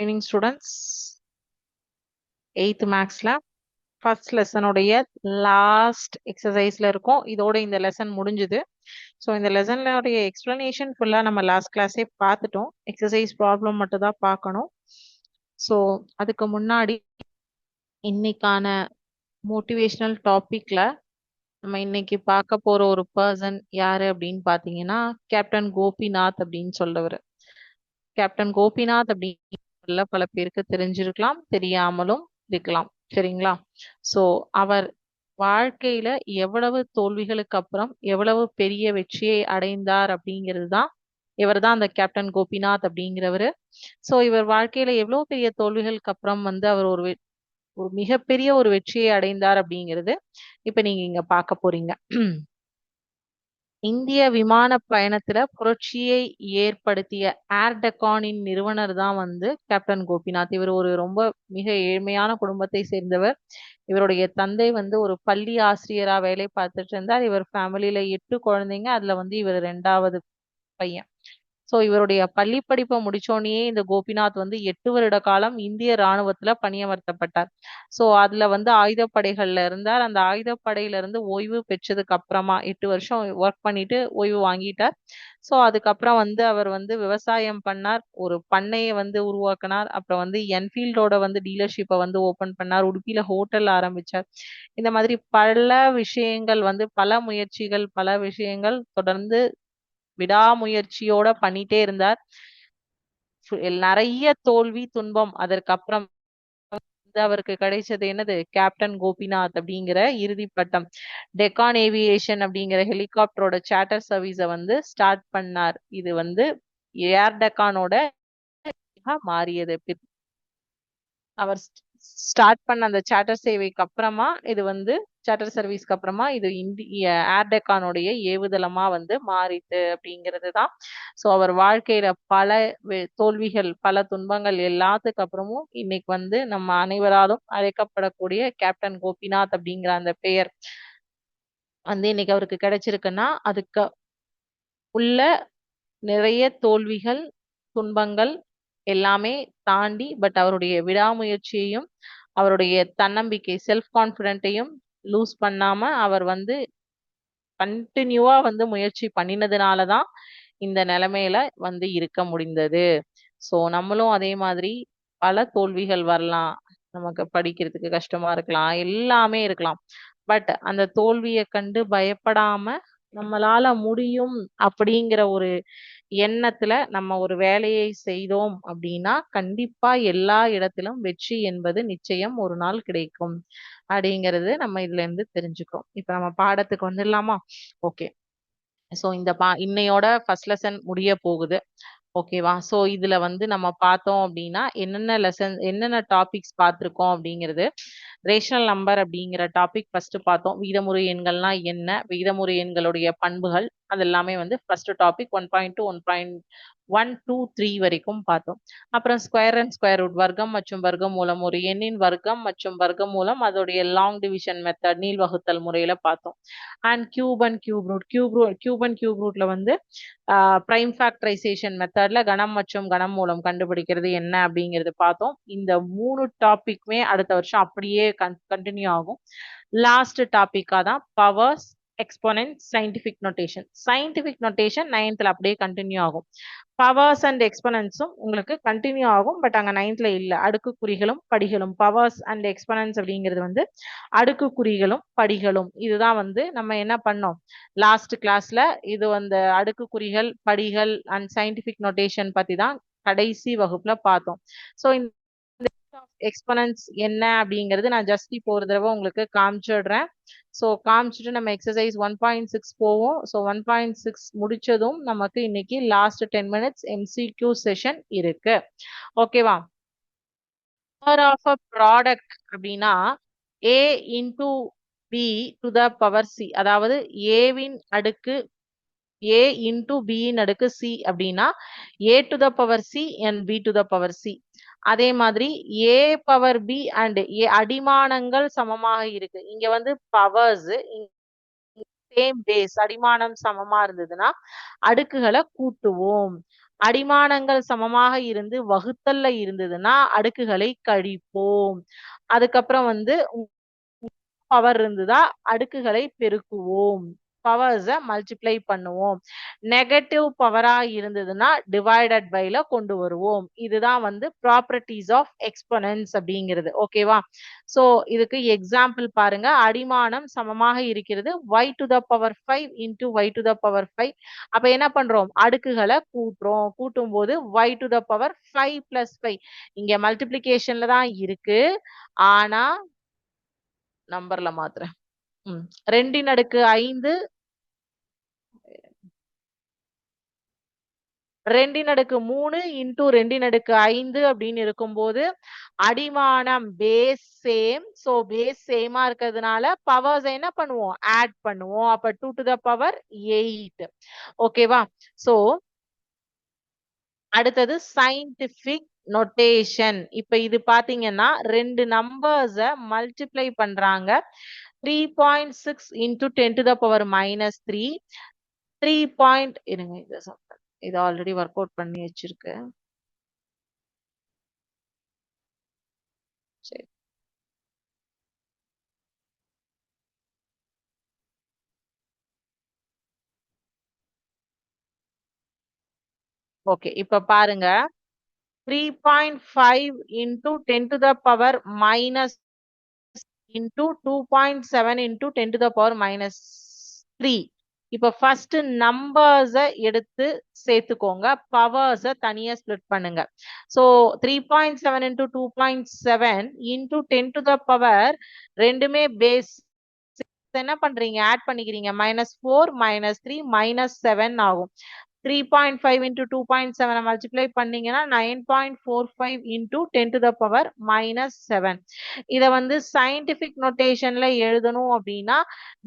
Evening students eighth மேக்ஸில் first லெசனுடைய last எக்ஸசைஸில் இருக்கும். இதோட இந்த லெசன் முடிஞ்சுது. ஸோ இந்த லெசன்லோடைய எக்ஸ்பிளனேஷன் ஃபுல்லாக நம்ம லாஸ்ட் கிளாஸே பார்த்துட்டோம். எக்ஸசைஸ் ப்ராப்ளம் மட்டும் தான் பார்க்கணும். ஸோ அதுக்கு முன்னாடி இன்னைக்கான மோட்டிவேஷ்னல் டாப்பிக்கில் நம்ம இன்னைக்கு பார்க்க போகிற ஒரு பர்சன் யாரு அப்படின்னு பார்த்தீங்கன்னா கேப்டன் கோபிநாத் அப்படின்னு சொல்றவர். கேப்டன் கோபிநாத் அப்படின்னு பல பேருக்கு தெரிஞ்சிருக்கலாம் தெரியாமலும் இருக்கலாம். சரிங்களா? சோ அவர் வாழ்க்கையில எவ்வளவு தோல்விகளுக்கு அப்புறம் எவ்வளவு பெரிய வெற்றியை அடைந்தார் அப்படிங்கிறது தான் இவர் தான் அந்த கேப்டன் கோபிநாத் அப்படிங்கிறவரு. சோ இவர் வாழ்க்கையில எவ்வளவு பெரிய தோல்விகளுக்கு அப்புறம் வந்து அவர் ஒரு ஒரு மிகப்பெரிய ஒரு வெற்றியை அடைந்தார் அப்படிங்கிறது இப்ப நீங்க இங்க பார்க்க போறீங்க. இந்திய விமான பயணத்துல புரட்சியை ஏற்படுத்திய ஏர் டெக்கானின் நிறுவனர் தான் வந்து கேப்டன் கோபிநாத். இவர் ஒரு ரொம்ப மிக ஏழ்மையான குடும்பத்தை சேர்ந்தவர். இவருடைய தந்தை வந்து ஒரு பள்ளி ஆசிரியரா வேலை பார்த்துட்டு இருந்தார். இவர் ஃபேமிலியில எட்டு குழந்தைங்க. அதுல வந்து இவர் ரெண்டாவது பையன். ஸோ இவருடைய பள்ளி படிப்பை முடிச்சோடனே இந்த கோபிநாத் வந்து எட்டு வருட காலம் இந்திய ராணுவத்துல பணியமர்த்தப்பட்டார். ஸோ அதுல வந்து ஆயுதப்படைகள்ல இருந்தார். அந்த ஆயுதப்படையில இருந்து ஓய்வு பெற்றதுக்கு அப்புறமா எட்டு வருஷம் ஒர்க் பண்ணிட்டு ஓய்வு வாங்கிட்டார். ஸோ அதுக்கப்புறம் வந்து அவர் வந்து விவசாயம் பண்ணார். ஒரு பண்ணையை வந்து உருவாக்கினார். அப்புறம் வந்து என்ஃபீல்டோட வந்து டீலர்ஷிப்பை வந்து ஓபன் பண்ணார். உடுப்பியில ஹோட்டல் ஆரம்பிச்சார். இந்த மாதிரி பல விஷயங்கள் வந்து பல முயற்சிகள் பல விஷயங்கள் தொடர்ந்து விடாமுயற்சியோட பண்ணிட்டே இருந்தார். நிறைய தோல்வி துன்பம் அதற்கப்புறம் அவருக்கு கிடைச்சது என்னது? கேப்டன் கோபிநாத் அப்படிங்கிற இறுதி பட்டம். டெக்கான் ஏவியேஷன் அப்படிங்கிற ஹெலிகாப்டரோட சேட்டர் சர்வீஸ வந்து ஸ்டார்ட் பண்ணார். இது வந்து ஏர் டெக்கானோட மாறியது. அவர் ஸ்டார்ட் பண்ண அந்த சேட்டர் சேவைக்கு அப்புறமா இது வந்து சார்ட்டர் சர்வீஸ்க்கு அப்புறமா இது இந்திய ஏர்டெக்கானுடைய ஏவுதளமா வந்து மாறிட்டு அப்படிங்கிறது தான் ஸோ அவர் வாழ்க்கையில பல தோல்விகள் பல துன்பங்கள் எல்லாத்துக்கு அப்புறமும் இன்னைக்கு வந்து நம்ம அனைவராலும் அழைக்கப்படக்கூடிய கேப்டன் கோபிநாத் அப்படிங்கிற அந்த பெயர் வந்து இன்னைக்கு அவருக்கு கிடைச்சிருக்குன்னா அதுக்கு உள்ள நிறைய தோல்விகள் துன்பங்கள் எல்லாமே தாண்டி பட் அவருடைய விடாமுயற்சியையும் அவருடைய தன்னம்பிக்கை செல்ஃப் கான்பிடென்ட்டையும் லூஸ் பண்ணாம அவர் வந்து கண்டினியூவா வந்து முயற்சி பண்ணினதுனாலதான் இந்த நிலைமையில வந்து இருக்க முடிந்தது. சோ நம்மளும் அதே மாதிரி பல தோல்விகள் வரலாம். நமக்கு படிக்கிறதுக்கு கஷ்டமா இருக்கலாம். எல்லாமே இருக்கலாம். பட் அந்த தோல்வியை கண்டு பயப்படாம நம்மளால முடியும் அப்படிங்கிற ஒரு எண்ணத்துல நம்ம ஒரு வேலையை செய்தோம் அப்படின்னா கண்டிப்பா எல்லா இடத்திலும் வெற்றி என்பது நிச்சயம் ஒரு நாள் கிடைக்கும். அப்படிங்கிறது நம்ம இதுல இருந்து தெரிஞ்சுக்கிறோம். இப்ப நம்ம பாடத்துக்கு வந்துடலாமா? ஓகே சோ இந்த பா இன்னையோட ஃபர்ஸ்ட் லெசன் முடிய போகுது. ஓகேவா? சோ இதுல வந்து நம்ம பார்த்தோம் அப்படின்னா என்னென்ன லெசன் என்னென்ன டாபிக்ஸ் பார்த்துருக்கோம் அப்படிங்கிறது ரேஷனல் நம்பர் அப்படிங்கிற டாபிக் ஃபர்ஸ்ட் பார்த்தோம். வீதமுறை எண்கள்னா என்ன? வீதமுறை எண்களுடைய பண்புகள் அதெல்லாமே வந்து first topic one point two one two three வரைக்கும் பார்த்தோம். அப்புறம் ஸ்கொயர் அண்ட் ஸ்கொயர் ரூட் வர்க்கம் மற்றும் வர்க்கம் மூலம் ஒரு எண்ணின் வர்க்கம் மற்றும் வர்க்கம் மூலம் அதோடைய லாங் டிவிஷன் மெத்தட் நீள் வகுத்தல் முறையில பார்த்தோம். And cube and cube root cube root cube and cube ரூட்ல வந்து பிரைம் ஃபேக்டரைசேஷன் மெத்தட்ல கணம் மற்றும் கணம் மூலம் கண்டுபிடிக்கிறது என்ன அப்படிங்கிறது பார்த்தோம். இந்த மூணு டாபிக்மே அடுத்த வருஷம் அப்படியே கண்டினியூ ஆகும். லாஸ்ட் டாபிக்கா தான் powers exponent scientific notation scientific notation நைன்த்தில் அப்படியே கண்டினியூ ஆகும். பவர்ஸ் அண்ட் எக்ஸ்பனன்ஸும் உங்களுக்கு கண்டினியூ ஆகும் பட் அங்கே நைன்த்தில் இல்லை. அடுக்கு அடுக்குக்குறிகளும் படிகளும். பவர்ஸ் அண்ட் எக்ஸ்பனன்ஸ் அப்படிங்கிறது வந்து அடுக்குக்குறிகளும் படிகளும். இதுதான் வந்து நம்ம என்ன பண்ணோம்? லாஸ்ட் கிளாஸில் இது வந்து அடுக்குக்குறிகள் படிகள் அண்ட் சயின்டிஃபிக் நொட்டேஷன் பற்றி தான் கடைசி வகுப்புல பார்த்தோம். ஸோ இந்த எக்ஸ்பனன்ஸ் என்ன அப்படிங்கிறது நான் ஜஸ்ட் இப்போ ஒரு தடவை உங்களுக்கு காமிச்சிடுறேன். ஸோ காமிச்சிட்டு நம்ம எக்ஸசைஸ் ஒன் பாயிண்ட் சிக்ஸ் போவோம். ஸோ ஒன் பாயிண்ட் சிக்ஸ் முடிச்சதும் நமக்கு இன்னைக்கு last ten minutes MCQ session இருக்கு. ஓகேவா பவர் ஆஃப் அ ப்ராடக்ட் அப்படின்னா A into B to the power C அதாவது ஏவின் அடுக்கு ஏ இன்டூ பியின் அடுக்கு சி அப்படின்னா A to the power C and B to the power C அதே மாதிரி A power B and A அடிமானங்கள் சமமாக இருக்கு. இங்க வந்து பவர்ஸ் சேம் பேஸ் அடிமானம் சமமா இருந்ததுன்னா அடுக்குகளை கூட்டுவோம். அடிமானங்கள் சமமாக இருந்து வகுத்தல்ல இருந்ததுன்னா அடுக்குகளை கழிப்போம். அதுக்கப்புறம் வந்து பவர் இருந்ததா அடுக்குகளை பெருக்குவோம். பவர்ஸ மல்டிப்ளை பண்ணுவோம். நெகட்டிவ் பவரா இருந்ததுன்னா டிவைடட் பைல கொண்டு வருவோம். இதுதான் வந்து ப்ராப்பர்ட்டிஸ் ஆஃப் எக்ஸ்பனன்ஸ் அப்படிங்கிறது. ஓகேவா ஸோ இதுக்கு எக்ஸாம்பிள் பாருங்க. அடிமானம் சமமாக இருக்கிறது. Y to the power five into Y to the power five அப்ப என்ன பண்றோம்? அடுக்குகளை கூட்டுறோம். கூட்டும் போது Y to the power five plus five இங்க மல்டிபிளிகேஷன்ல தான் இருக்கு. ஆனா நம்பர்ல மாத்துறேன். ம். ரெண்டின் அடுக்கு ஐந்து. ரெண்டின் அடுக்கு மூணு இன்டூ ரெண்டின் அடுக்கு ஐந்து அப்படின்னு இருக்கும்போது அடிமானம் பேஸ் சேம் சோ பேஸ் சேமா இருக்கிறதுனால பவர்ஸ் என்ன பண்ணுவோம்? ஆட் பண்ணுவோம். அப்ப two to the power eight ஓகேவா சோ அடுத்தது சயின்டிபிக் நொட்டேஷன் இப்ப இது பாத்தீங்கன்னா ரெண்டு நம்பர்ஸ மல்டிப்ளை பண்றாங்க. Three point six into ten to the power minus three three point இருங்க இது இது ஆல்ரெடி ஒர்க் அவுட் பண்ணி வச்சிருக்கு. சரி. ஓகே இப்ப பாருங்க. Three point five into ten to the power minus into two point seven into ten to the power minus three இப்ப first நம்பர்ஸ எடுத்து சேர்த்துக்கோங்க. பவர்ஸ தனியா ஸ்ப்ளிட் பண்ணுங்க. So three point seven into two point seven into ten to the power ரெண்டுமே base என்ன பண்றீங்க? ஆட் பண்ணிக்கிறீங்க. Minus four minus three minus seven ஆகும். Three point five into two point செவனை multiply பண்ணீங்கன்னா nine point four five into ten to the power minus seven இதை வந்து scientific நோட்டேஷன்ல எழுதணும் அப்படின்னா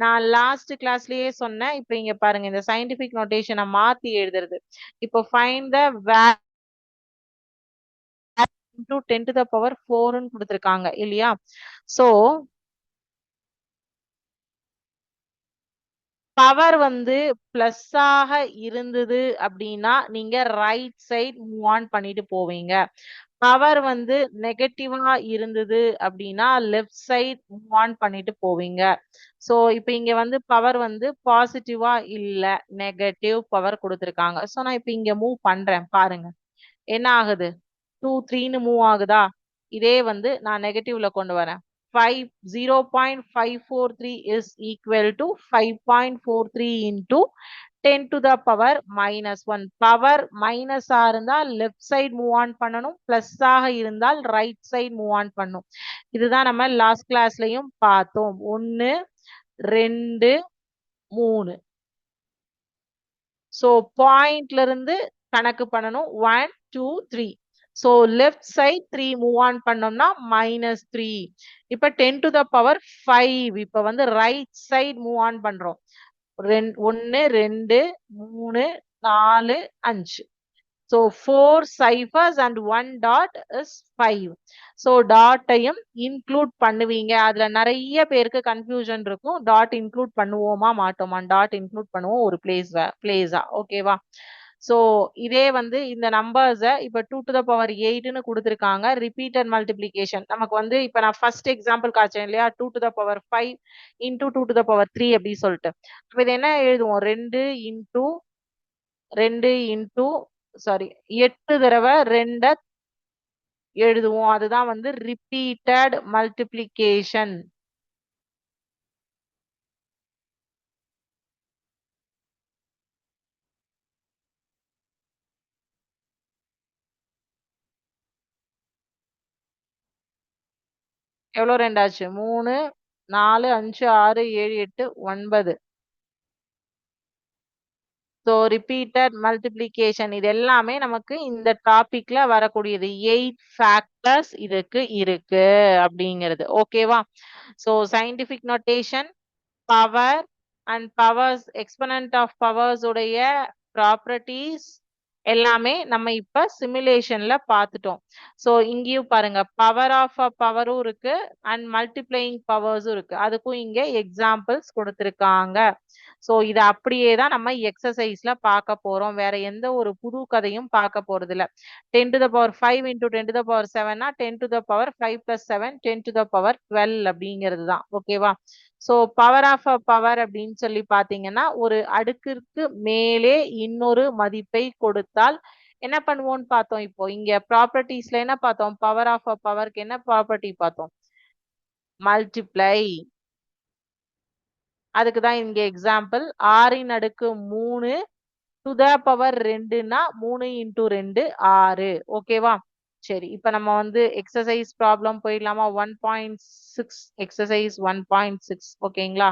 நான் லாஸ்ட் கிளாஸ்லயே சொன்னேன். இப்போ இங்க பாருங்க இந்த சயின்டிபிக் நோட்டேஷனை மாத்தி எழுதுறது. இப்போ fine the way into ten to the power ஃபோர்னு கொடுத்துருக்காங்க இல்லையா? ஸோ பவர் வந்து பிளஸ்ஸாக இருந்தது அப்படின்னா நீங்க ரைட் சைட் மூவ் ஆன் பண்ணிட்டு போவீங்க. பவர் வந்து நெகட்டிவா இருந்தது அப்படின்னா லெஃப்ட் சைட் மூவ் ஆன் பண்ணிட்டு போவீங்க. ஸோ இப்போ இங்க வந்து பவர் வந்து பாசிட்டிவா இல்ல நெகட்டிவ் பவர் கொடுத்துருக்காங்க. ஸோ நான் இப்போ இங்க மூவ் பண்றேன் பாருங்க. என்ன ஆகுது? டூ த்ரீன்னு மூவ் ஆகுதா? இதே வந்து நான் நெகட்டிவ்ல கொண்டு வரேன். Five zero point five four three is equal to five point four three into ten to the power minus one power மைனஸா இருந்தால் லெஃப்ட் சைடு மூவ் ஆன் பண்ணணும். பிளஸ்ஸாக இருந்தால் ரைட் சைடு மூவ் ஆன் பண்ணும். இதுதான் நம்ம லாஸ்ட் கிளாஸ்லயும் பார்த்தோம். ஒன்னு ரெண்டு மூணு. ஸோ பாயிண்ட்ல இருந்து கணக்கு பண்ணணும். One two three so left side three move on பண்ணோம்னா மைனஸ் த்ரீ இப்போ ten to the power five இப்போ வந்து ரைட் சைட் மூவ் ஆன் பண்றோம். ரெண் ஒன்று ரெண்டு மூணு நாலு அஞ்சு. So four ciphers and one dot is five so டாட்டையும் include பண்ணுவீங்க. அதுல நிறைய பேருக்கு கன்ஃபியூஷன் இருக்கும். டாட் இன்க்ளூட் பண்ணுவோமா மாட்டோமா டாட் இன்க்ளூட் பண்ணுவோம் ஒரு பிளேஸ் பிளேஸா ஓகேவா ஸோ இதே வந்து இந்த நம்பர்ஸை இப்போ டூ டு த பவர் எயிட்னு கொடுத்துருக்காங்க. ரிப்பீட்டட் மல்டிப்ளிகேஷன் நமக்கு வந்து இப்போ நான் ஃபர்ஸ்ட் எக்ஸாம்பிள் காய்ச்சேன் இல்லையா? Two to the power five into two to the power three அப்படின்னு சொல்லிட்டு. அப்போ இது என்ன எழுதுவோம்? ரெண்டு இன்டூ ரெண்டு இன்டூ சாரி எட்டு தடவை ரெண்ட எழுதுவோம். அதுதான் வந்து ரிப்பீட்டட் மல்டிப்ளிகேஷன் எவ்வளோ ரெண்டாச்சு? மூணு நாலு அஞ்சு ஆறு ஏழு எட்டு ஒன்பது. ஸோ ரிப்பீட்டட் மல்டிப்ளிகேஷன் இது எல்லாமே நமக்கு இந்த டாபிக்ல வரக்கூடியது. எயிட் ஃபேக்டர்ஸ் இதுக்கு இருக்கு அப்படிங்கிறது. ஓகேவா so scientific notation power and powers exponent of powers உடைய ப்ராப்பர்ட்டிஸ் எல்லாமே நம்ம இப்ப சிமுலேஷன்ல பார்த்துட்டோம் சோ இங்கேயும் பாருங்க பவர் ஆஃப் அ பவரும் இருக்கு அண்ட் மல்டிப்ளையிங் பவர்ஸும் இருக்கு. அதுக்கும் இங்க எக்ஸாம்பிள்ஸ் கொடுத்துருக்காங்க. சோ இத அப்படியே தான் நம்ம எக்ஸசைஸ்ல பார்க்க போறோம். வேற எந்த ஒரு புது கதையும் பார்க்க போறது இல்ல. Ten to the power five into ten to the power செவன்னா ten to the power five plus seven ten to the power twelve அப்படிங்கிறது தான். ஓகேவா so power of a power அப்படின்னு சொல்லி பாத்தீங்கன்னா ஒரு அடுக்கிற்கு மேலே இன்னொரு மதிப்பை கொடுத்தால் என்ன பண்ணுவோம்னு பார்த்தோம் இப்போ. இங்க ப்ராப்பர்ட்டிஸ்ல என்ன பார்த்தோம்? பவர் ஆஃப் அ பவருக்கு என்ன ப்ராப்பர்ட்டி பார்த்தோம்? மல்டிப்ளை அதுக்கு தான் இங்க எக்ஸாம்பிள் ஆறின் அடுக்கு மூணு டு த பவர் ரெண்டுன்னா மூணு இன்டூ ரெண்டு ஆறு. ஓகேவா சரி இப்ப நம்ம வந்து எக்ஸசைஸ் ப்ராப்ளம் போயிடலாமா? One point six exercise one point six ஓகேங்களா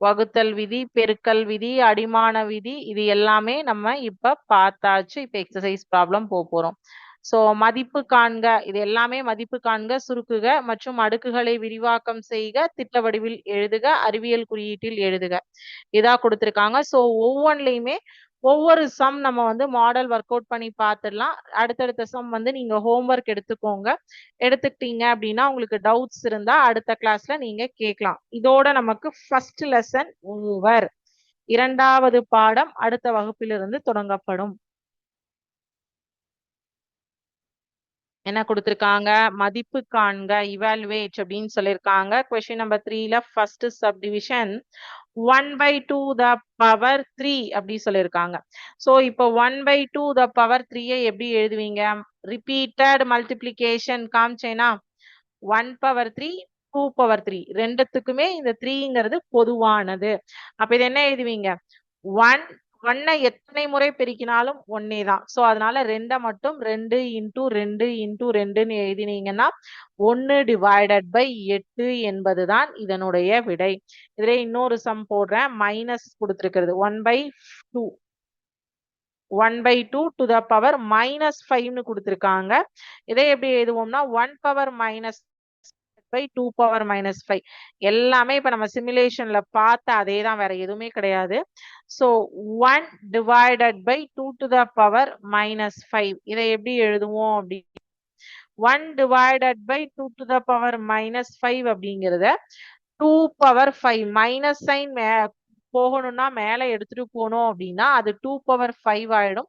வகுத்தல் விதி பெருக்கல் விதி அடிமான விதி இது எல்லாமே நம்ம இப்ப பார்த்தாச்சு. இப்ப எக்ஸசைஸ் ப்ராப்ளம் போக போறோம். சோ மதிப்பு காண்க. இது எல்லாமே மதிப்பு காண்க சுருக்குக மற்றும் அடுக்குகளை விரிவாக்கம் செய்க திட்ட வடிவில் எழுதுக அறிவியல் குறியீட்டில் எழுதுக. இதா கொடுத்திருக்காங்க. சோ ஒவ்வொன்றிலையுமே ஒவ்வொரு சம் நம்ம வந்து மாடல் ஒர்க் அவுட் பண்ணி பார்த்துடலாம் அடுத்தடுத்த சம் வந்து நீங்க ஹோம்ஒர்க் எடுத்துக்கோங்க. எடுத்துக்கிட்டீங்க அப்படின்னா உங்களுக்கு டவுட்ஸ் இருந்தா அடுத்த கிளாஸ்ல நீங்க கேட்கலாம். இதோட நமக்கு ஃபர்ஸ்ட் லெசன் ஓவர் இரண்டாவது பாடம் அடுத்த வகுப்பிலிருந்து தொடங்கப்படும். என்ன கொடுத்திருக்காங்க? மதிப்பு காண்க இவால்வேட் அப்படின்னு சொல்லியிருக்காங்க. கொஸ்டின் நம்பர் த்ரீல first subdivision one by two the power three அப்படி சொல்லியிருக்காங்க. ஸோ இப்போ one by two the power த்ரீயை எப்படி எழுதுவீங்க? Repeated multiplication காமிச்சேனா one power three two power three ரெண்டுத்துக்குமே இந்த த்ரீங்கிறது பொதுவானது. அப்ப இது என்ன எழுதுவீங்க? ஒன் ஒன்னை எத்தனை முறை பெருக்கினாலும் ஒன்னே தான். ஸோ அதனால ரெண்டை மட்டும் ரெண்டு இன்டூ ரெண்டு இன்டூ ரெண்டுன்னு எழுதினீங்கன்னா ஒன்னு டிவைடட் பை எட்டு என்பதுதான் இதனுடைய விடை. இதுல இன்னொரு சம் போடுறேன். மைனஸ் கொடுத்துருக்கிறது. One by two one by two to the power minus ஃபைவ்னு கொடுத்துருக்காங்க. இதை எப்படி எழுதுவோம்னா one power minus by two power minus five எல்லாமே இப்போ நம்ம சிமுலேஷன்ல பார்த்த அதே தான் வேற எதுவுமே கிடையாது. So one divided by two to the power minus five இதை எப்படி எழுதுவோம் அப்படின்னு one divided by two to the power minus five அப்படிங்கிறத two power five minus sign போகணும்னா மேல எடுத்துட்டு போனோம் அப்படின்னா அது டூ பவர் ஃபைவ் ஆயிடும்.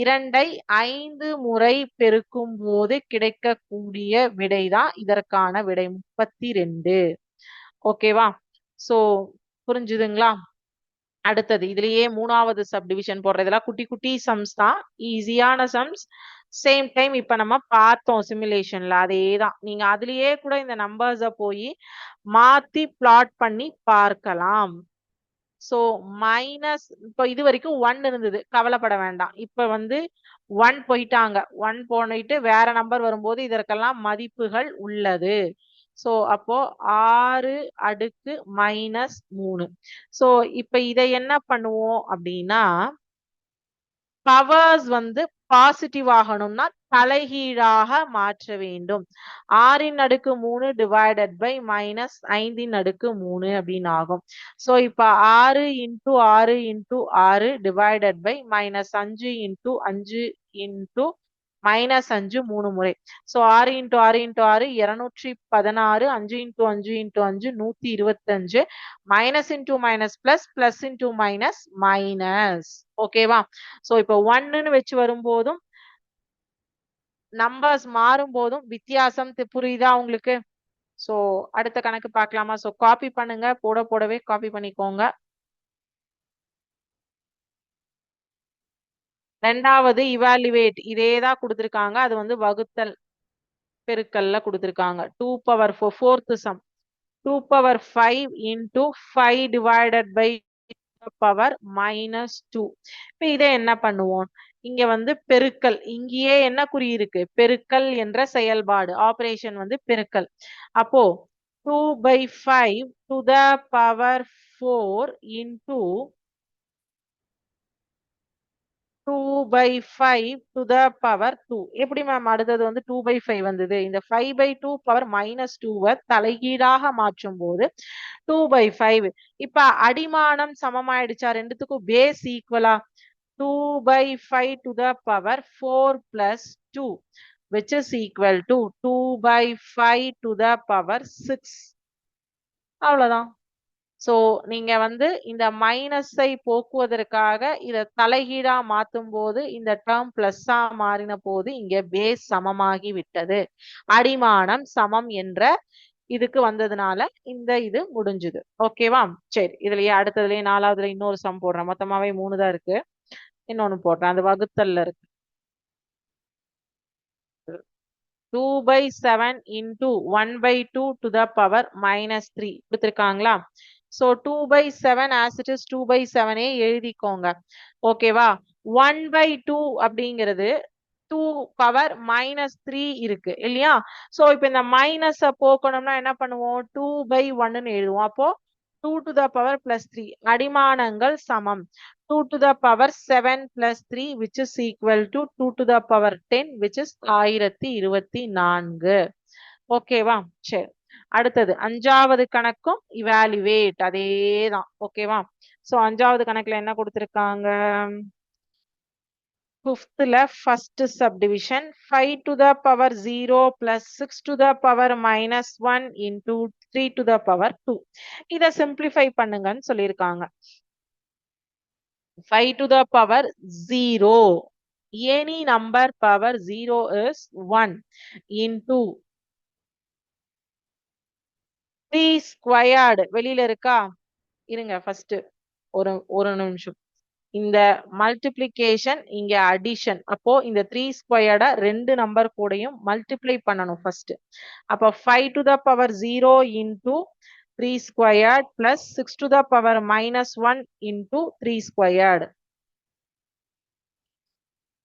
இரண்டை ஐந்து முறை பெருக்கும் போது கிடைக்கக்கூடிய விடைதான் இதற்கான விடை முப்பத்தி ரெண்டு ஓகேவா? சோ புரிஞ்சுதுங்களா? அடுத்தது இதுலயே மூணாவது சப்டிவிஷன் போடுறதெல்லாம் குட்டி குட்டி சம்ஸ் தான். ஈஸியான சம்ஸ் சேம் டைம் இப்ப நம்ம பார்த்தோம் சிமுலேஷன்ல அதே தான் நீங்க அதுலயே கூட இந்த நம்பர்ஸ போய் மாத்தி பிளாட் பண்ணி பார்க்கலாம். சோ மைனஸ் இப்போ இது வரைக்கும் ஒன் இருந்தது. கவலைப்பட வேண்டாம். இப்ப வந்து ஒன் போயிட்டாங்க. ஒன் போனிட்டு வேற நம்பர் வரும்போது இதற்கெல்லாம் மதிப்புகள் உள்ளது. சோ அப்போ ஆறு அடுக்கு மைனஸ் மூணு. சோ இப்ப இதை என்ன பண்ணுவோம் அப்படின்னா பவர்ஸ் வந்து பாசிட்டிவ் ஆகணும்னா தலைகீழாக மாற்ற வேண்டும். ஆறின் அடுக்கு மூணு டிவைடட் பை மைனஸ் ஐந்தின் அடுக்கு மூணு அப்படின்னு ஆகும். ஸோ இப்போ ஆறு இன்டூ ஆறு இன்டூ ஆறு டிவைடட் பை மைனஸ் அஞ்சு இன்டூ அஞ்சு இன்டூ மைனஸ் அஞ்சு மூணு முறை. ஸோ ஆறு இன்ட்டு ஆறு இன்ட்டு ஆறு இருநூற்றி பதினாறு அஞ்சு இன்டூ அஞ்சு இன்ட்டு அஞ்சு நூத்தி இருபத்தஞ்சு minus into minus plus plus into minus minus ஓகேவா ஸோ இப்போ ஒன்னுன்னு வச்சு வரும்போதும் நம்பர்ஸ் மாறும் போதும் வித்தியாசம் புரியுதா உங்களுக்கு? ஸோ அடுத்த கணக்கு பார்க்கலாமா? ஸோ காப்பி பண்ணுங்க. போட போடவே காப்பி பண்ணிக்கோங்க. ரெண்டாவது இவாலுவேட் இதே தான் கொடுத்துருக்காங்க. அது வந்து வகுத்தல் பெருக்கல்ல கொடுத்துருக்காங்க. Two power four fourth sum two power five into five divided by power minus two இப்போ இதை என்ன பண்ணுவோம்? இங்க வந்து பெருக்கல். இங்கேயே என்ன குறி இருக்கு? பெருக்கல் என்ற செயல்பாடு. ஆபரேஷன் வந்து பெருக்கல். அப்போ two by five to the power four into by five to the power two எப்படி மேம் அடுத்தது வந்து டூ பை ஃபைவ் வந்தது? இந்த five by two power minus டூவை தலைகீழாக மாற்றும் போது டூ பை ஃபைவ் இப்ப அடிமானம் சமமாயிடுச்சா? ரெண்டுத்துக்கும் பேஸ் ஈக்குவலா two by five to the power four plus two which is equal to 2 by 5 to the power 6 அவ்வளோதான் சோ நீங்க வந்து இந்த மைனஸை போக்குவதற்காக இத தலைகீழா மாத்தும் போது இந்த டேர்ம் பிளஸ்ஸா மாறின போது இங்க பேஸ் சமமாகி விட்டது. அடிமானம் சமம் என்ற இதுக்கு வந்ததுனால இந்த இது முடிஞ்சுது. ஓகேவா சரி இதுலயே அடுத்ததுலயே நாலாவதுல இன்னொரு சம் போடுறேன். மொத்தமாவே மூணு தான் இருக்கு. இன்னொன்னு போடுறேன். அது வகுத்தல்ல இருக்கு. Two by seven into one by two to the power minus three கொடுத்துருக்காங்களா? So two by seven as it is two by செவனே எழுதிக்கோங்க. ஓகேவா ஒன் பை டூ அப்படிங்கிறது டூ பவர் மைனஸ் த்ரீ இருக்கு இல்லையா? ஸோ இப்போ இந்த மைனஸை போக்கணும்னா என்ன பண்ணுவோம்? டூ பை ஒன்னு எழுதுவோம். அப்போ two to the power plus three அடிமானங்கள் சமம். Two to the power seven plus three which is equal to two to the power ten which is ஆயிரத்தி இருபத்தி நான்கு. ஓகேவா சரி. அடுத்தது அஞ்சாவது கணக்கும் இவாலுவேட் அதே தான் ஓகேவா சோ அஞ்சாவது கணக்குல என்ன கொடுத்திருக்காங்க? ஃபிஃப்த்ல first subdivision five to the power zero plus six to the power minus one into three to the power two இதை சிம்பிளிஃபை பண்ணுங்கன்னு சொல்லியிருக்காங்க. Five to the power zero any number power zero is one into three squared வெளியில இருக்கா? இருங்க first ஒரு ஒரு நிமிஷம். இந்த மல்டிப்ளிகேஷன் இங்க அடிஷன் அப்போ இந்த த்ரீ ஸ்கொயர்டா ரெண்டு நம்பர் கூடயும் மல்டிப்ளை பண்ணணும் ஃபர்ஸ்ட் அப்போ five to the power zero into three squared plus six to the power minus one into three squared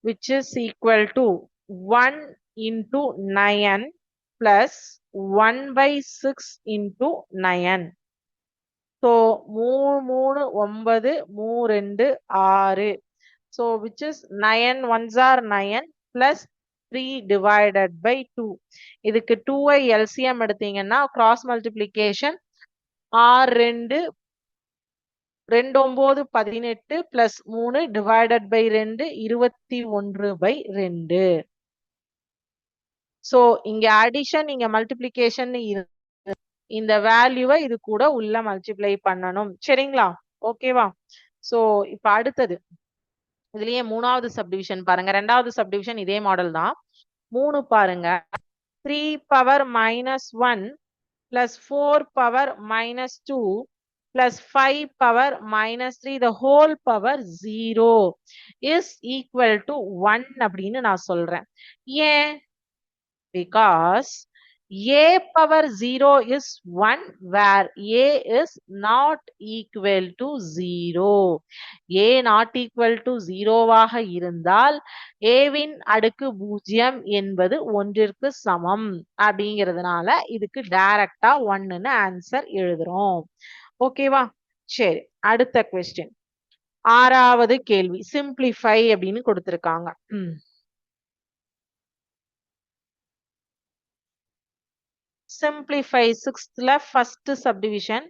which is equal to 1 into 9 plus 1 by 6 into 9. So, மூணு மூணு ஒன்பது மூ ரெண்டு ஆறு so which is 9 1s are 9 plus 3 divided by 2 இதுக்கு 2 ஐ LCM எடுத்தீங்கன்னா cross multiplication ஆறு ரெண்டு ரெண்டு ஒன்பது பதினெட்டு பிளஸ் மூணு டிவைடட் பை ரெண்டு இருபத்தி ஒன்று பை ரெண்டு. சோ இங்க அடிஷன் இங்க மல்டிபிளிகேஷன் இந்த வேல்யூவை இது கூட உள்ள மல்டிப்ளை பண்ணணும். சரிங்களா? ஓகேவா சோ இப்போ அடுத்தது. இதுலயே மூணாவது சப்டிவிஷன் பாருங்க. ரெண்டாவது சப்டிவிஷன் இதே மாடல் தான். மூணு பாருங்க. Three power minus one plus four power minus two plus 5 power minus 3 the whole power 0 is equal to 1 அப்படின்னு நான் சொல்றேன் ஏன் because a power 0 is 1 where a is not equal to 0 a not equal to 0 வாக இருந்தால் a win அடுக்கு பூஜ்ஜியம் என்பது ஒன்றிற்கு சமம். அப்படிங்கிறதுனால இதுக்கு டைரக்டா ஒன்னுன்னு ஆன்சர் எழுதுறோம். ஓகேவா சரி அடுத்த கொஸ்டின் ஆறாவது கேள்வி. சிம்பிளிஃபை அப்படின்னு கொடுத்திருக்காங்க. Simplify சிக்ஸ்த்ல first subdivision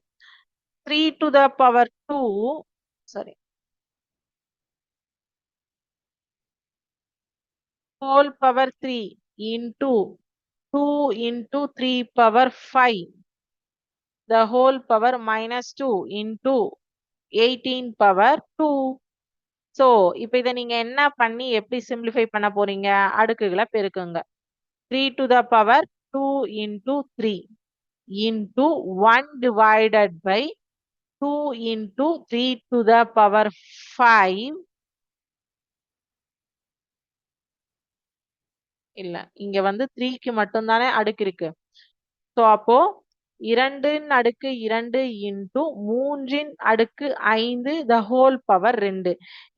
three to the power two sorry whole power three into two into three power five the whole power minus 2 into 18 power 2. So, இப்ப இதை நீங்க என்ன பண்ணி எப்படி simplify பண்ண போறீங்க? அடுக்குகளை பெருக்குங்க. Three to the power 2 into 3 into 1 divided by 2 into 3 to the power 5 இல்ல இங்க வந்து 3க்கு மட்டும்தானே அடுக்கு இருக்கு. சோ அப்போ இரண்டின் அடுக்கு இரண்டு இன்டூ மூன்றின் அடுக்கு ஐந்து த ஹோல் பவர் ரெண்டு.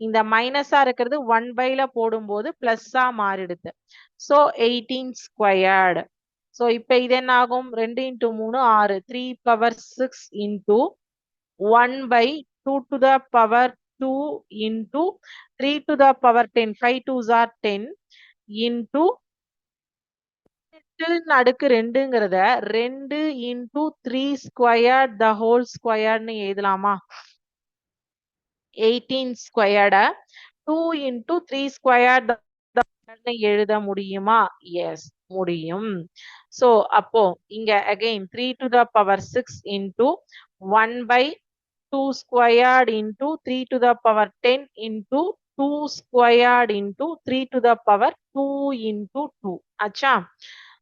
இந்த மைனஸா இருக்கிறது ஒன் பைல போடும்போது பிளஸ்ஸா மாறிடுது. ஸோ எயிட்டீன் ஸ்கொயர்டு ஸோ இப்போ இது என்ன ஆகும் ரெண்டு இன்ட்டு மூணு ஆறு. Three power six into one by two to the power two into three to the power ten five two or ten into அடுக்கு ரெண்டுங்கிறத ரெண்டு into three square the whole ஸ்கொயர்னு எழுதலாமா? Eighteen squared two into three square எழுத முடியுமா? Yes முடியும். So அப்போ இங்க again three to the power six into one by two squared into three to the power ten into two squared into three to the power two into two ஆச்சா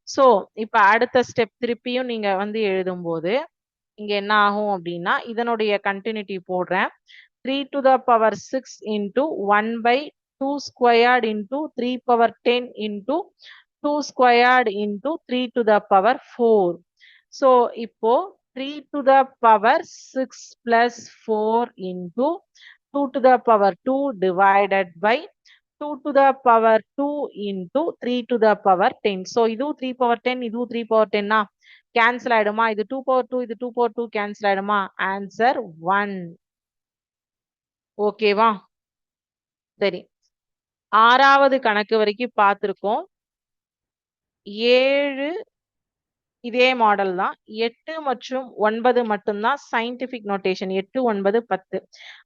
so இப்போ அடுத்த step திருப்பியும் நீங்க வந்து எழுதும்போது இங்க என்ன ஆகும் அப்படின்னா இதனுடைய கண்டினியூட்டி போடுறேன். Three to the power six into one by two squared into three power ten into two squared into three to the power four so இப்போ three to the power six plus four into two to the power two divided by two to the power two into three to the power ten so இதுவும் three power ten இதுவும் three power டென்னா cancel ஆயிடுமா இது two power two இது two power two cancel ஆயிடுமா answer one ஓகேவா சரி ஆறாவது கணக்கு வரைக்கும் பார்த்துருக்கோம். ஏழு இதே மாடல் தான். எட்டு மற்றும் ஒன்பது மட்டும்தான் சயின்டிபிக் நோட்டேஷன் எட்டு ஒன்பது பத்து.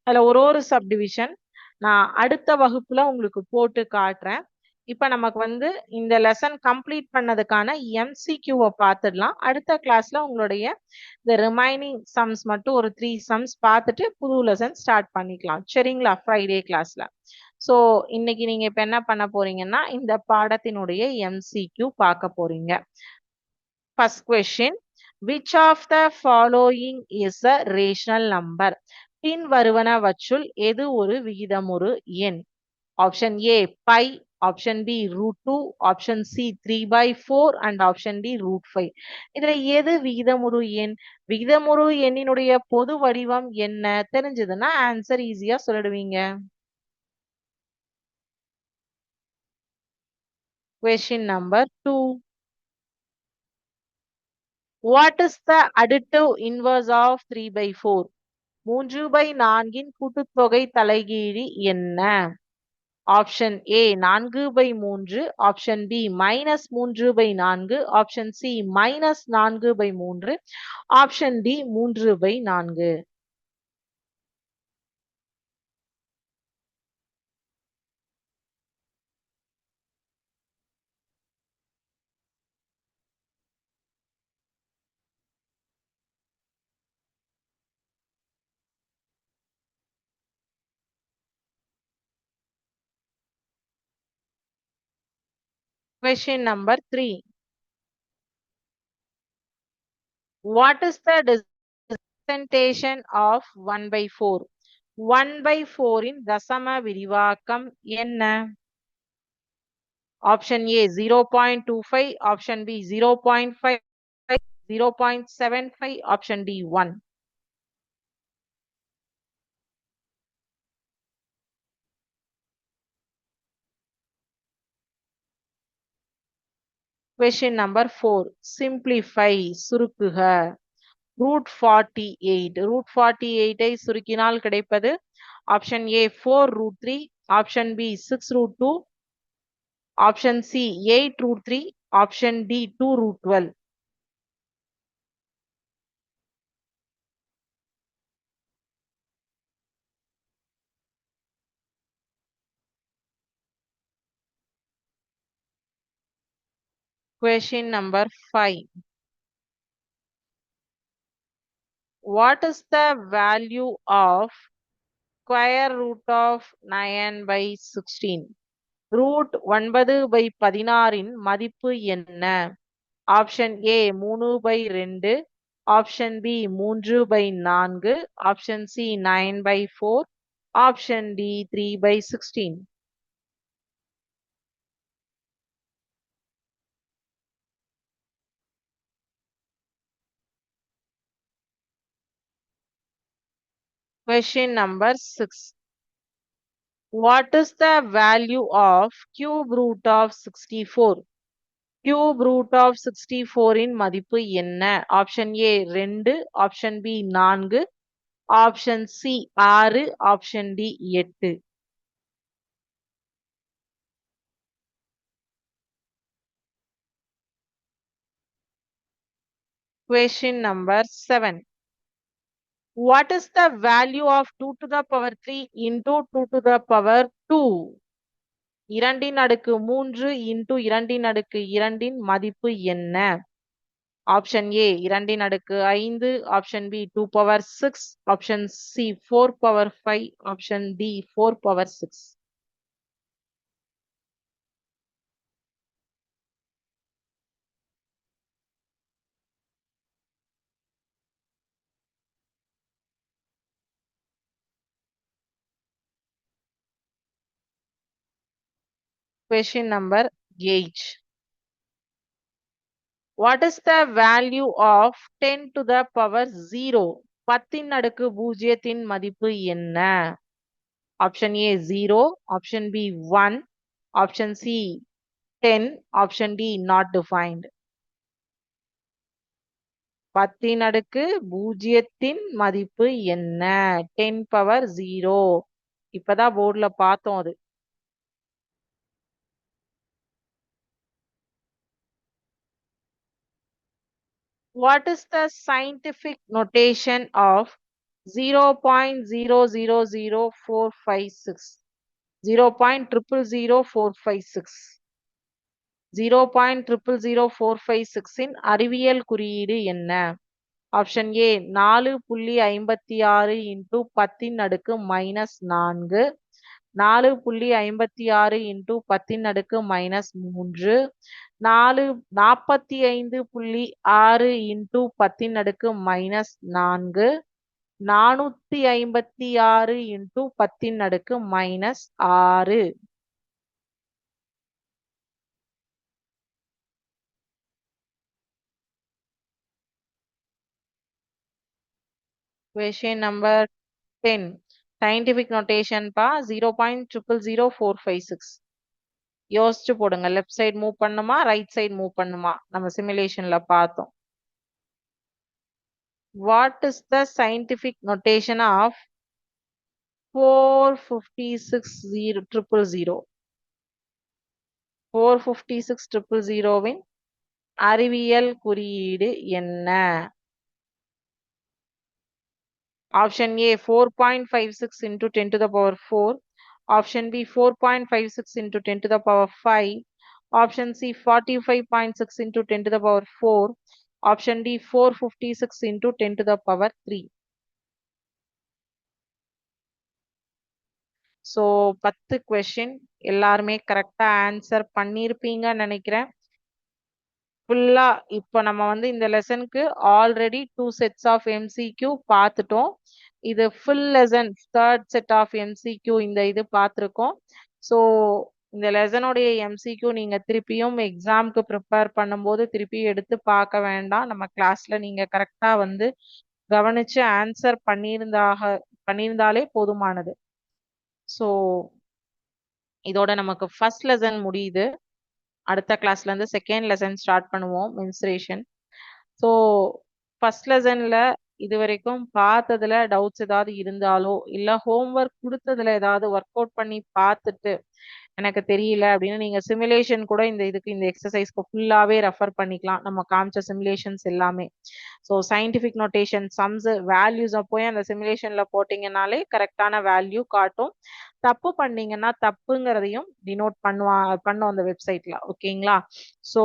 அதுல ஒரு ஒரு சப்டிவிஷன் நான் அடுத்த வகுப்புல உங்களுக்கு போட்டு காட்டுறேன். இப்ப நமக்கு வந்து இந்த லெசன் கம்ப்ளீட் பண்ணதுக்கான எம்சிக்யூவை பார்த்துடலாம். அடுத்த கிளாஸ்ல உங்களுடைய இந்த ரிமைனிங் சம்ஸ் மட்டும் ஒரு த்ரீ சம்ஸ் பார்த்துட்டு புது லெசன் ஸ்டார்ட் பண்ணிக்கலாம். சரிங்களா? ஃப்ரைடே கிளாஸ்ல ஸோ இன்னைக்கு நீங்க இப்ப என்ன பண்ண போறீங்கன்னா இந்த பாடத்தினுடைய எம்சிக்யூ பார்க்க போறீங்க. First question which of the following is a rational number பின் வருவனவற்றுள் எது ஒரு விகிதமுறு எண்? Option A pi option B root two option C three by four and option D root five இதுல எது விகிதமுறு எண்? விகிதமுறு எண்ணினுடைய பொது வடிவம் என்ன? தெரிஞ்சதுன்னா ஆன்சர் ஈஸியா சொல்லிடுவீங்க. Question number two what is the additive inverse of three by four மூன்று பை நான்கின் கூட்டுத்தொகை தலைகீழி என்ன? ஆப்ஷன் ஏ நான்கு பை மூன்று. ஆப்ஷன் பி மைனஸ் மூன்று பை நான்கு. ஆப்ஷன் சி மைனஸ் நான்கு பை மூன்று. ஆப்ஷன் டி மூன்று பை நான்கு. Question number 3. What is the representation of 1 by 4? 1 by 4 in தசம Virivakam in Option A 0.25, option B 0.5, 0.75, option D 1. Question number four simplify சுருக்குக. Root forty eight root forty எயிட்டை சுருக்கினால் கிடைப்பது option A four root three option B six root two option C eight root three option D two root twelve Question number 5. What is the value of square root of 9 by 16? Root ஒன்பது by பதினாறின் மதிப்பு என்ன? Option A மூணு by ரெண்டு. Option B மூன்று by நான்கு. Option C nine by four option D three by sixteen Question number 6. What is the value of cube root of 64? Cube root of 64 இன் மதிப்பு என்ன ஆப்ஷன் ஏ ரெண்டு ஆப்ஷன் பி நான்கு option C ஆறு option D எட்டு Question number 7. What is the value of 2 to the power 3 into 2 to the power 2? இரண்டின் அடுக்கு மூன்று into இரண்டின் அடுக்கு இரண்டின் மதிப்பு என்ன? ஆப்ஷன் ஏ இரண்டின் அடுக்கு ஐந்து. Option B two power six option C four power five option D four power six Question number 8. What is the value of 10 to the power 0? பத்தின் அடுக்கு பூஜ்ஜியத்தின் மதிப்பு என்ன? Option A zero option B one option C ten option D not defined பத்தின் அடுக்கு பூஜ்ஜியத்தின் மதிப்பு என்ன? Ten power zero இப்பதான் போர்டுல பார்த்தோம் அது. What is the scientific notation of 0.000456? 0.000456. 0.000456 இன் அறிவியல் குறியீடு என்ன ஆப்ஷன் ஏ நாலு புள்ளி ஐம்பத்தி ஆறு இன்டூ பத்தின் அடுக்கு மைனஸ் நான்கு நாலு புள்ளி ஐம்பத்தி ஆறு இன்டூ பத்தின் அடுக்கு மைனஸ் மூன்று நாலு நாற்பத்தி ஐந்து புள்ளி ஆறு இன்டூ பத்தின் அடுக்கு மைனஸ் நான்கு நானூத்தி ஐம்பத்தி ஆறு இன்டூ பத்தின் அடுக்கு மைனஸ் ஆறு Question number 10. Scientific notation பா 0.000456. யோசிச்சு போடுங்க. லெஃப்ட் சைடு மூவ் பண்ணுமா? ரைட் சைடு மூவ் பண்ணுமா? நம்ம சிமுலேஷன்ல பார்த்தோம். What is the scientific notation of four fifty six zero triple zero four fifty six triple ஜீரோவின் அறிவியல் குறியீடு என்ன? Option A four point five six into ten to the power four Option B 4.56 into 10 to the power 5. Option C 45.6 into 10 to the power 4. Option D 456 into 10 to the power 3. So பத்து question எல்லாருமே கரெக்டா answer பண்ணியிருப்பீங்கன்னு நினைக்கிறேன் ஃபுல்லா இப்போ நம்ம வந்து இந்த லெசனுக்கு already two sets of MCQ பார்த்துட்டோம் இது full lesson third set of MCQ இந்த இது பார்த்துருக்கோம் ஸோ இந்த லெசனுடைய எம்சிக்யூ நீங்க திருப்பியும் எக்ஸாம்க்கு ப்ரிப்பேர் பண்ணும்போது திருப்பி எடுத்து பார்க்க வேண்டாம். நம்ம கிளாஸ்ல நீங்க கரெக்டா வந்து கவனிச்சு ஆன்சர் பண்ணியிருந்தாக பண்ணியிருந்தாலே போதுமானது. ஸோ இதோட நமக்கு ஃபர்ஸ்ட் லெசன் முடியுது. அடுத்த கிளாஸ்ல இருந்து செகண்ட் லெசன் ஸ்டார்ட் பண்ணுவோம் மென்சுரேஷன் ஸோ ஃபர்ஸ்ட் லெசன்ல இது வரைக்கும் பார்த்ததுல டவுட்ஸ் ஏதாவது இருந்தாலோ இல்ல ஹோம்ஒர்க் கொடுத்ததுல ஏதாவது ஒர்க் அவுட் பண்ணி பார்த்துட்டு எனக்கு தெரியல அப்படின்னு நீங்க சிமுலேஷன் கூட இந்த இதுக்கு இந்த எக்ஸசைஸ்க்கு ஃபுல்லாவே ரெஃபர் பண்ணிக்கலாம். நம்ம காமிச்ச சிமுலேஷன்ஸ் எல்லாமே. ஸோ சயின்டிஃபிக் நோட்டேஷன் சம்ஸ் வேல்யூஸை போய் அந்த சிமுலேஷன்ல போட்டீங்கனாலே கரெக்டான வேல்யூ காட்டும். தப்பு பண்ணீங்கன்னா தப்புங்கிறதையும் டினோட் பண்ணுவா பண்ணோம் அந்த வெப்சைட்ல ஓகேங்களா ஸோ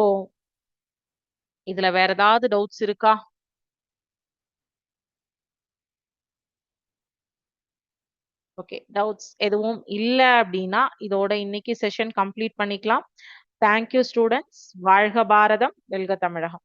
இதுல வேற ஏதாவது டவுட்ஸ் இருக்கா? ஓகே டவுட்ஸ் எதுவும் இல்லை அப்படின்னா இதோட இன்னைக்கு செஷன் கம்ப்ளீட் பண்ணிக்கலாம். தேங்க்யூ ஸ்டூடெண்ட்ஸ் வாழ்க பாரதம். வெல்க தமிழகம்.